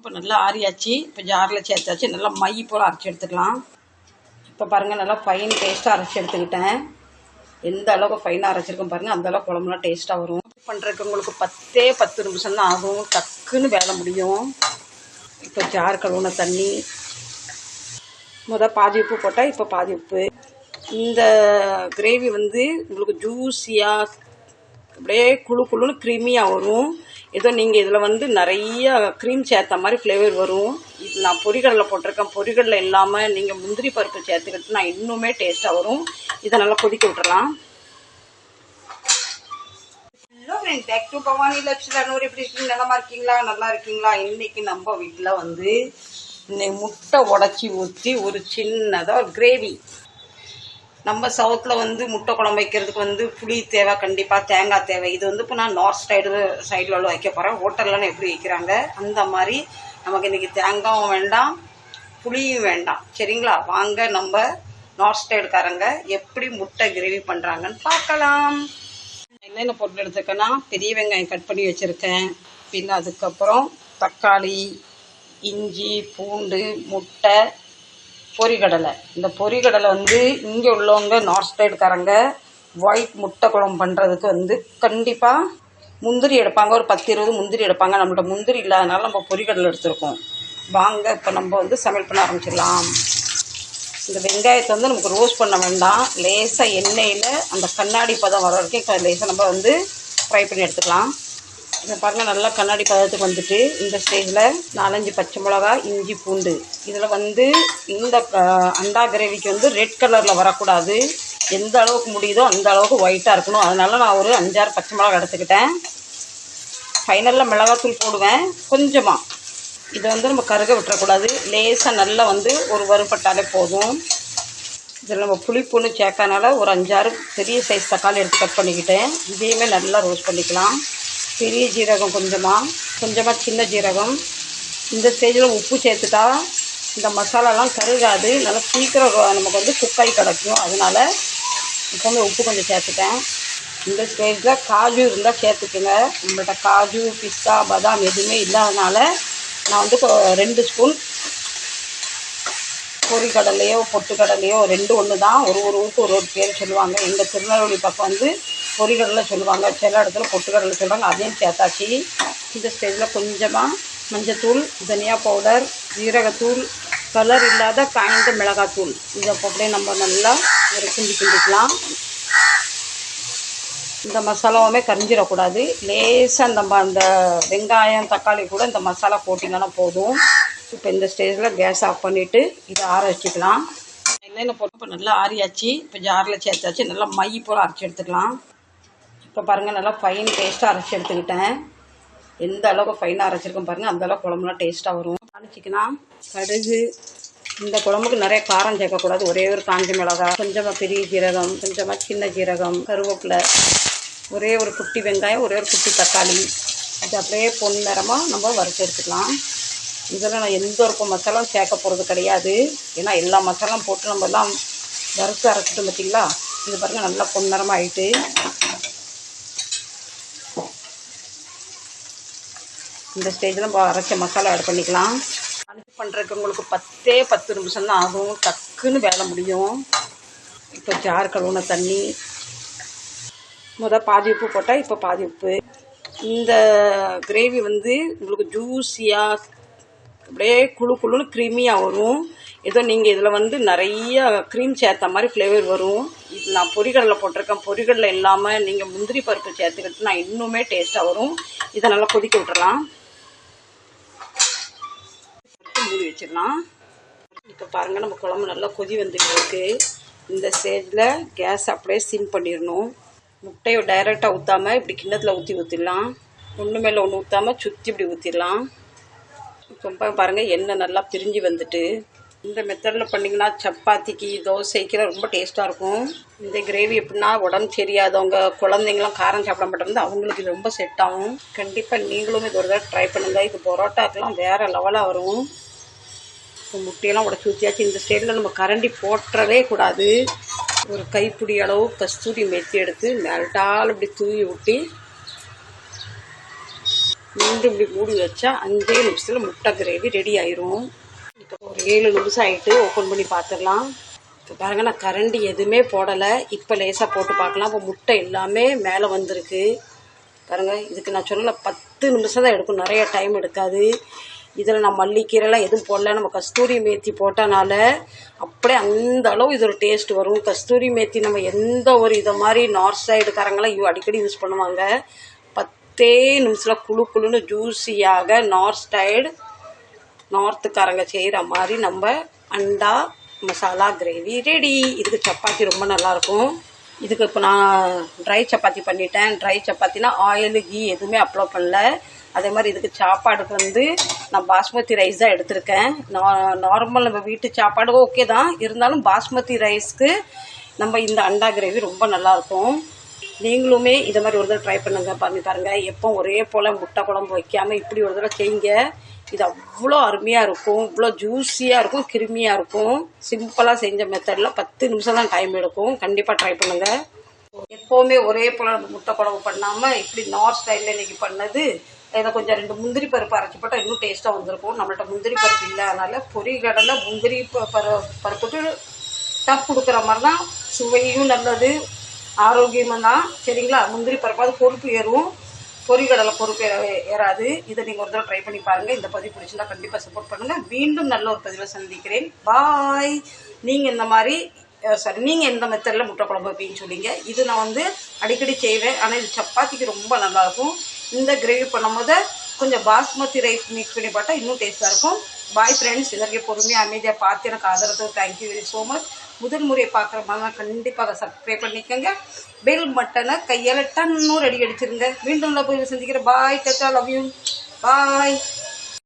இப்போ நல்லா ஆறியாச்சு. இப்போ ஜாரில் சேர்த்தாச்சு. நல்லா மை போல் அரைச்சி எடுத்துக்கலாம். இப்போ பாருங்கள் நல்லா ஃபைன் டேஸ்ட்டாக அரைச்சி எடுத்துக்கிட்டேன். எந்த அளவுக்கு ஃபைனாக அரைச்சிருக்கோம் பாருங்கள் அந்தளவுக்கு குழம்புலாம் டேஸ்ட்டாக வரும். பண்ணுறதுக்கு உங்களுக்கு பத்தே பத்து நிமிஷம் தான் ஆகும். டக்குன்னு வேலை முடியும். இப்போ ஜார் கழுவுன தண்ணி. முத பாதி உப்பு போட்டால் இப்போ பாதி உப்பு. இந்த கிரேவி வந்து உங்களுக்கு ஜூஸியாக அப்படியே குழு குழுன்னு கிருமியாக வரும். ஏதோ நீங்கள் இதில் வந்து நிறைய க்ரீம் சேர்த்த மாதிரி ஃப்ளேவர் வரும். இது நான் பொரிகடலை போட்டிருக்கேன். பொரிகடலை இல்லாமல் நீங்கள் முந்திரி பருப்பு சேர்த்துக்கிட்டு நான் இன்னுமே டேஸ்ட்டாக வரும். இதை நல்லா கொதிக்க விட்டுறலாம். Hello friend back to Bhavani Lakshmi நூறு எப்படி இருக்கீங்க? நலமா இருக்கீங்களா? நல்லா இருக்கீங்களா? இன்னைக்கு நம்ம வீட்டில் வந்து இன்னைக்கு முட்டை உடச்சி ஊற்றி ஒரு சின்னதாக ஒரு கிரேவி நம்ம சவுத்தில் வந்து முட்டை குழம்பு வைக்கிறதுக்கு வந்து புளி தேவை கண்டிப்பாக தேங்காய் தேவை. இது வந்து இப்போ நான் நார்த் சைடு சைடில் வைக்க போகிறேன் ஹோட்டல்லாம் எப்படி வைக்கிறாங்க? அந்த மாதிரி நமக்கு இன்றைக்கி தேங்காயும் வேண்டாம் புளியும் வேண்டாம். சரிங்களா? வாங்க நம்ம நார்த் சைடுக்காரங்க எப்படி முட்டை கிரேவி பண்ணுறாங்கன்னு பார்க்கலாம். என்னென்ன பொருள் எடுத்துருக்கேன்னா பெரிய வெங்காயம் கட் பண்ணி வச்சுருக்கேன். பின்ன அதுக்கப்புறம் தக்காளி இஞ்சி பூண்டு முட்டை பொரிகடலை இந்த பொரிகடலை வந்து இங்கே உள்ளவங்க நார்த் சைடுக்காரங்க ஒயிட் முட்டை குழம்பு பண்ணுறதுக்கு வந்து கண்டிப்பாக முந்திரி எடுப்பாங்க. ஒரு பத்து இருபது முந்திரி எடுப்பாங்க. நம்மள்ட்ட முந்திரி இல்லாதனால நம்ம பொரிகடலை எடுத்திருக்கோம். வாங்க இப்போ நம்ம வந்து சமையல் பண்ண ஆரம்பிச்சிடலாம். இந்த வெங்காயத்தை வந்து நமக்கு ரோஸ்ட் பண்ண வேண்டாம். லேசாக எண்ணெயில் அந்த கண்ணாடி பதம் வர வரைக்கும் லேசாக நம்ம வந்து ஃப்ரை பண்ணி எடுத்துக்கலாம். இதை பாருங்கள் நல்லா கண்ணாடி பதத்துக்கு வந்துட்டு இந்த ஸ்டேஜில் நாலஞ்சு பச்சை மிளகா இஞ்சி பூண்டு. இதில் வந்து இந்த அண்டா கிரேவிக்கு வந்து ரெட் கலரில் வரக்கூடாது. எந்த அளவுக்கு முடியுதோ அந்த அளவுக்கு ஒயிட்டாக இருக்கணும். அதனால் நான் ஒரு அஞ்சாறு பச்சை மிளகா எடுத்துக்கிட்டேன். ஃபைனலில் மிளகாத்தூள் போடுவேன். கொஞ்சமாக இதை வந்து நம்ம கருக விட்டுறக்கூடாது. லேசாக நல்லா வந்து ஒரு வறுபட்டாலே போதும். இதில் நம்ம புளிப்புன்னு சேர்க்கறனால ஒரு அஞ்சாறு பெரிய சைஸ் தக்காளி எடுத்து கட் பண்ணிக்கிட்டேன். இதையுமே நல்லா ரோஸ்ட் பண்ணிக்கலாம். பெரிய ஜீரகம் கொஞ்சமாக கொஞ்சமாக சின்ன ஜீரகம். இந்த ஸ்டேஜில் உப்பு சேர்த்துட்டா இந்த மசாலாலாம் கருகாது. நல்லா சீக்கிரம் நமக்கு வந்து குக்காய் கிடக்கும். அதனால இப்போவுமே உப்பு கொஞ்சம் சேர்த்துட்டேன் இந்த ஸ்டேஜில் காஜு இருந்தால் சேர்த்துக்குங்க. நம்மள்ட்ட காஜு பிஸ்தா பாதாம் எதுவுமே இல்லாதனால நான் வந்து ரெண்டு ஸ்பூன் பொறிக்கடலையோ பொட்டுக்கடலையோ ரெண்டு ஒன்று தான் ஒரு ஒரு ஊருக்கு ஒரு ஒரு பேர் சொல்லுவாங்க. எங்கள் திருநெல்வேலி பக்கம் வந்து பொறிகடலை சொல்லுவாங்க சில இடத்துல பொட்டுக்கடலை சொல்கிறாங்க அதையும் சேர்த்தாச்சு. இந்த ஸ்டேஜில் கொஞ்சமாக மஞ்சத்தூள் தனியா பவுடர் ஜீரகத்தூள் கலர் இல்லாத காய்ந்த மிளகாத்தூள். இதை அப்படியே நம்ம நல்லா ஒரு கிண்டி கிண்டிக்கலாம். இந்த மசாலாவுமே கரிஞ்சிடக்கூடாது. லேசாக நம்ம அந்த வெங்காயம் தக்காளி கூட இந்த மசாலா போட்டிங்கன்னா போதும். இப்போ இந்த ஸ்டேஜில் கேஸ் ஆஃப் பண்ணிவிட்டு இதை ஆற வச்சுக்கலாம். என்னென்ன போட்டு இப்போ நல்லா ஆறியாச்சு. இப்போ ஜாரில் சேர்த்தாச்சு. நல்லா மை போல் அரைச்சி எடுத்துக்கலாம். இப்போ பாருங்கள் நல்லா ஃபைன் டேஸ்ட்டாக அரைச்சி எடுத்துக்கிட்டேன். எந்த அளவுக்கு ஃபைனாக அரைச்சிருக்கோம் பாருங்கள் அந்த குழம்புலாம் டேஸ்ட்டாக வரும். அரைச்சிக்கலாம் கடுகு. இந்த குழம்புக்கு நிறைய காரம் சேர்க்கக்கூடாது. ஒரே ஒரு காஞ்ச மிளகா கொஞ்சமாக பெரிய ஜீரகம் கொஞ்சமாக சின்ன ஜீரகம் கருவேப்பிலை ஒரே ஒரு குட்டி வெங்காயம் ஒரே ஒரு குட்டி தக்காளி. இது அப்படியே பொன்னிறமாக நம்ம வறுத்து எடுத்துக்கலாம். இதில் நான் எந்த ஒரு மசாலாவும் சேர்க்க போகிறது கிடையாது. ஏன்னா எல்லா மசாலாவும் போட்டு நம்ம எல்லாம் வறுத்து அரைச்சிட்டோம் பார்த்தீங்களா இது பாருங்கள் நல்லா பொன்னிறமாக ஆயிட்டு இந்த ஸ்டேஜில் அரைச்ச மசாலா ஆட் பண்ணிக்கலாம். அனுப்பி பண்ணுறதுக்கு உங்களுக்கு பத்தே பத்து நிமிஷம் தான் ஆகும். டக்குன்னு வேலை முடியும். இப்போ ஜார் கழுவுன தண்ணி. முத பாதி உப்பு போட்டால் இப்போ பாதி உப்பு. இந்த கிரேவி வந்து உங்களுக்கு ஜூஸியாக அப்படியே குழு குழுன்னு க்ரீமியாக வரும். ஏதோ நீங்கள் இதில் வந்து நிறைய க்ரீம் சேர்த்த மாதிரி ஃப்ளேவர் வரும். இது நான் பொரிகடலை போட்டிருக்கேன். பொரிகடலை இல்லாமல் நீங்கள் முந்திரி பருப்பு சேர்த்துக்கிட்டு நான் இன்னுமே டேஸ்ட்டாக வரும். இதை நல்லா கொதிக்க விட்டுறலாம். மூடி வச்சிடலாம். இப்போ பாருங்கள் நம்ம குழம்பு நல்லா கொதி வந்துருக்கு இந்த ஸ்டேஜில் கேஸ் அப்படியே சிம் பண்ணிடணும். முட்டையை டைரெக்டாக ஊற்றாம இப்படி கிண்ணத்தில் ஊற்றி ஊற்றிடலாம் ஒன்று மேலே ஒன்று ஊற்றாம சுற்றி இப்படி ஊற்றிடலாம் ரொம்ப பாருங்கள் எண்ணெய் நல்லா பிரிஞ்சு வந்துட்டு. இந்த மெத்தடில் பண்ணிங்கன்னா சப்பாத்திக்கு தோசைக்கு ரொம்ப டேஸ்ட்டாக இருக்கும். இந்த கிரேவி எப்படின்னா உடம்பு சரியாதவங்க குழந்தைங்களாம் காரம் சாப்பிட மாட்டேருந்து அவங்களுக்கு இது ரொம்ப செட் ஆகும். கண்டிப்பாக நீங்களும் இது ஒரு தடவை ட்ரை பண்ணுங்கள் இது பரோட்டாக்கெலாம் வேறு லெவலாக வரும். முட்டையெல்லாம் உடச்சி ஊற்றியாச்சு இந்த ஸ்டேஜில் நம்ம கரண்டி போட்டுறவே கூடாது. ஒரு கைப்பிடி அளவு கஸ்தூரி மெத்தி எடுத்து மிரட்டால் இப்படி தூவி விட்டு மீண்டும் இப்படி மூடி வச்சா அஞ்சே நிமிஷத்தில் முட்டை கிரேவி ரெடி ஆயிரும். இப்போ ஒரு ஏழு நிமிஷம் ஆகிட்டு ஓப்பன் பண்ணி பார்த்துடலாம் இப்போ பாருங்க நான் கரண்டி எதுவுமே போடலை. இப்போ லேசாக போட்டு பார்க்கலாம் இப்போ முட்டை எல்லாமே மேலே வந்திருக்கு. பாருங்கள் இதுக்கு நான் சொல்லலை பத்து நிமிஷம் தான் எடுக்கும். நிறைய டைம் எடுக்காது. இதில் நான் மல்லிக்கீரைலாம் எதுவும் போடல. நம்ம கஸ்தூரி மேத்தி போட்டனால அப்படியே அந்த அளவு இது ஒரு டேஸ்ட் வரும். கஸ்தூரி மேத்தி நம்ம எந்த ஒரு இதை மாதிரி நார்த் சைடுக்காரங்களாம் யூ அடிக்கடி யூஸ் பண்ணுவாங்க. பத்தே நிமிஷத்தில் குழு குழுன்னு ஜூஸியாக நார்த் சைடு நார்த்துக்காரங்க செய்கிற மாதிரி நம்ம அண்டா மசாலா கிரேவி ரெடி இதுக்கு சப்பாத்தி ரொம்ப நல்லாயிருக்கும். இதுக்கு இப்போ நான் ட்ரை சப்பாத்தி பண்ணிட்டேன். ட்ரை சப்பாத்தினா ஆயில் கீ எதுவுமே அப்ளை பண்ணல. அதே மாதிரி இதுக்கு சாப்பாடுக்கு வந்து நான் பாஸ்மதி ரைஸ் தான் எடுத்திருக்கேன். நார்மல் நம்ம வீட்டு சாப்பாடு ஓகே தான். இருந்தாலும் பாஸ்மதி ரைஸ்க்கு நம்ம இந்த அண்டா கிரேவி ரொம்ப நல்லாயிருக்கும் நீங்களுமே இதை மாதிரி ஒரு தடவை ட்ரை பண்ணுங்க. பண்ணி பாருங்கள் எப்போ ஒரே போல் முட்டை குழம்பு வைக்காமல் இப்படி ஒரு தடவை செய்யுங்க. இது அவ்வளோ அருமையாக இருக்கும். இவ்வளோ ஜூஸியாக இருக்கும். கிருமியாக இருக்கும். சிம்பிளாக செஞ்ச மெத்தடில் பத்து நிமிஷம் தான் டைம் எடுக்கும். கண்டிப்பாக ட்ரை பண்ணுங்கள் எப்போவுமே ஒரே போல் முட்டை குழம்பு பண்ணாமல் இப்படி நார்த் ஸ்டைலில் இன்றைக்கி பண்ணது இதை கொஞ்சம் ரெண்டு முந்திரி பருப்பு அரைச்சி போட்டால் இன்னும் டேஸ்ட்டாக வந்திருக்கும். நம்மள்ட்ட முந்திரி பருப்பு இல்லை. அதனால் பொறி கடலை முந்திரி ப- பரு பருப்புக்கு டஃப் கொடுக்குற மாதிரி தான் சுவையும் நல்லது ஆரோக்கியமும் தான். சரிங்களா? முந்திரி பருப்பாவது பொறுப்பு ஏறும். பொறிகடலை பொறுப்பு ஏறாது. இதை நீங்கள் ஒரு தடவை ட்ரை பண்ணி பாருங்கள் இந்த பதிவு பிடிச்சிருந்தா கண்டிப்பாக சப்போர்ட் பண்ணுங்கள் மீண்டும் நல்ல ஒரு பதிவை சந்திக்கிறேன். பாய் நீங்கள் இந்த மாதிரி சாரி நீங்கள் எந்த மெத்தடில் முட்டை குழம்பு அப்படின்னு சொல்லிங்க. இது நான் வந்து அடிக்கடி செய்வேன். ஆனால் இது சப்பாத்திக்கு ரொம்ப நல்லாயிருக்கும் இந்த கிரேவி பண்ணும்போது கொஞ்சம் பாஸ்மதி ரைஸ் மிக்ஸ் பண்ணி பார்த்தா இன்னும் டேஸ்ட்டாக இருக்கும். பாய் ஃப்ரெண்ட்ஸ் இதற்கு பொறுமையாக அமைதியாக பார்த்து எனக்கு ஆதரவு தேங்க்யூ வெரி ஸோ மச் முதல் முறை பார்க்குற மாதிரி கண்டிப்பாக அதை சப்ஸ்கிரைப் பண்ணிக்கோங்க. பெல் மட்டனை கையால் டன்னும் ரெடி அடிச்சிருங்க. மீண்டும் நான் போய் சந்திக்கிறேன். பாய் டச்சா லவ் யூ பாய்